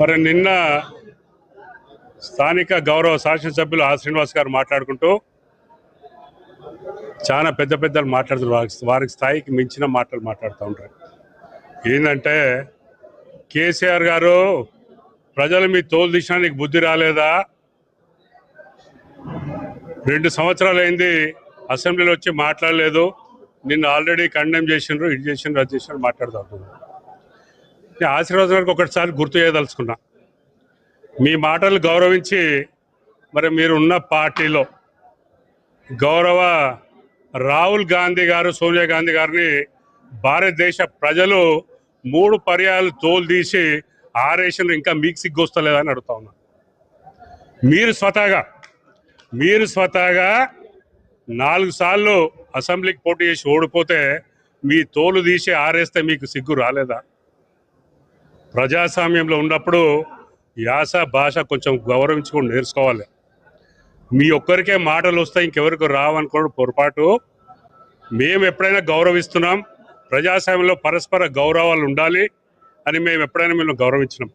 మరి నిన్న స్థానిక గౌరవ శాసనసభ్యులు ఆ శ్రీనివాస్ గారు మాట్లాడుకుంటూ చాలా పెద్ద పెద్దలు మాట్లాడుతున్నారు. వారి స్థాయికి మించిన మాటలు మాట్లాడుతూ ఉంటారు. ఏంటంటే కేసీఆర్ గారు ప్రజలు మీ తోలు దిశానికి బుద్ధి రాలేదా? రెండు సంవత్సరాలు అయింది అసెంబ్లీలో వచ్చి మాట్లాడలేదు. నిన్ను ఆల్రెడీ కండెమ్ చేసినారు ఇది చేసినారు అది చేసినారు మాట్లాడుతూ ఉంటున్నారు నేను ఒకటిసారి గుర్తు చేయదలుచుకున్నా. మీ మాటలు గౌరవించి మరి మీరు ఉన్న పార్టీలో గౌరవ రాహుల్ గాంధీ గారు సోనియా గాంధీ గారిని భారతదేశ ప్రజలు మూడు పర్యాలు తోలు తీసి ఆరేషన్ ఇంకా మీకు సిగ్గొస్తలేదని అడుగుతా ఉన్నా. మీరు స్వతహాగా మీరు స్వతహాగా నాలుగు సార్లు అసెంబ్లీకి పోటీ చేసి ఓడిపోతే మీ తోలు తీసి ఆరేస్తే మీకు సిగ్గు రాలేదా? ప్రజాస్వామ్యంలో ఉన్నప్పుడు యాస భాష కొంచెం గౌరవించుకొని నేర్చుకోవాలి. మీ ఒక్కరికే మాటలు వస్తాయి ఇంకెవరికి రావనుకోవడం పొరపాటు. మేము ఎప్పుడైనా గౌరవిస్తున్నాం ప్రజాస్వామ్యంలో పరస్పర గౌరవాలు ఉండాలి అని మేము ఎప్పుడైనా మేము గౌరవించినాం.